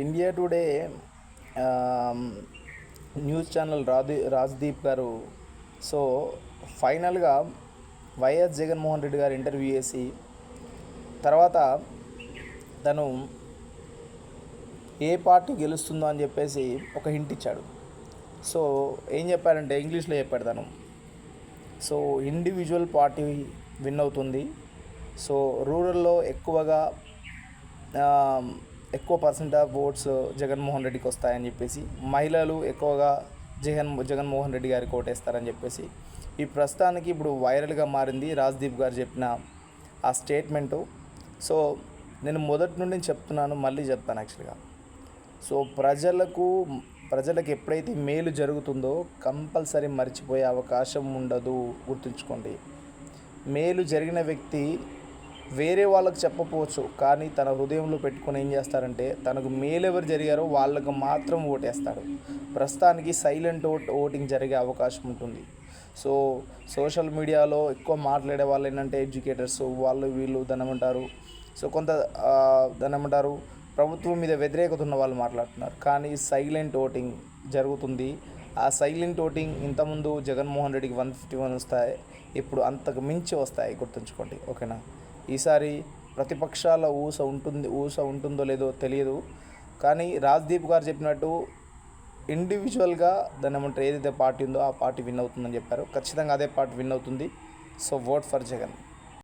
India today news channel రాది రాజ్దీప్ గారు so ఫైనల్గా వైఎస్ జగన్మోహన్ రెడ్డి గారు ఇంటర్వ్యూ చేసి తర్వాత తను ఏ పార్టీ గెలుస్తుందో అని చెప్పేసి ఒక హింట్ ఇచ్చాడు. సో ఏం చెప్పారంటే ఇంగ్లీష్లో చెప్పాడు తను. సో ఇండివిజువల్ పార్టీ విన్ అవుతుంది. సో రూరల్లో ఎక్కువగా um, ఎక్కువ percent of votes uh, Jaganmohan రెడ్డికి వస్తాయని చెప్పేసి మహిళలు ఎక్కువగా జగన్ జగన్మోహన్ రెడ్డి గారికి ఓటేస్తారని చెప్పేసి ఈ ప్రస్తుతానికి ఇప్పుడు వైరల్గా మారింది రాజ్దీప్ గారు చెప్పిన ఆ స్టేట్మెంటు సో నేను మొదటి నుండి చెప్తున్నాను మళ్ళీ చెప్తాను యాక్చువల్గా సో ప్రజలకు ప్రజలకు ఎప్పుడైతే మేలు జరుగుతుందో కంపల్సరీ మర్చిపోయే అవకాశం ఉండదు గుర్తుంచుకోండి. మేలు జరిగిన వ్యక్తి వేరే వాళ్ళకి చెప్పపోవచ్చు. కానీ తన హృదయంలో పెట్టుకొని ఏం చేస్తారంటే తనకు మేలు ఎవరు జరిగారో వాళ్ళకు మాత్రం ఓటేస్తాడు. ప్రస్తుతానికి సైలెంట్ ఓట్ ఓటింగ్ జరిగే అవకాశం ఉంటుంది. సో సోషల్ మీడియాలో ఎక్కువ మాట్లాడే వాళ్ళు ఏంటంటే ఎడ్యుకేటర్స్ వాళ్ళు వీళ్ళు ధనమంటారు. సో కొంత ధనమంటారు. ప్రభుత్వం మీద వ్యతిరేకత ఉన్న వాళ్ళు మాట్లాడుతున్నారు. కానీ సైలెంట్ ఓటింగ్ జరుగుతుంది. ఆ సైలెంట్ ఓటింగ్ ఇంతకుముందు జగన్మోహన్ రెడ్డికి వన్ ఫిఫ్టీ వన్ వస్తాయి. ఇప్పుడు అంతకు మించి వస్తాయి. గుర్తుంచుకోండి. ఓకేనా? ఈసారి ప్రతిపక్షాల ఊస ఉంటుంది ఊస ఉంటుందో లేదో తెలియదు. కానీ రాజ్దీప్ గారు చెప్పినట్టు ఇండివిజువల్గా దాని ఏమంటారు ఏదైతే పార్టీ ఉందో ఆ పార్టీ విన్ అవుతుందని చెప్పారు. ఖచ్చితంగా అదే పార్టీ విన్ అవుతుంది. So vote for Jagan.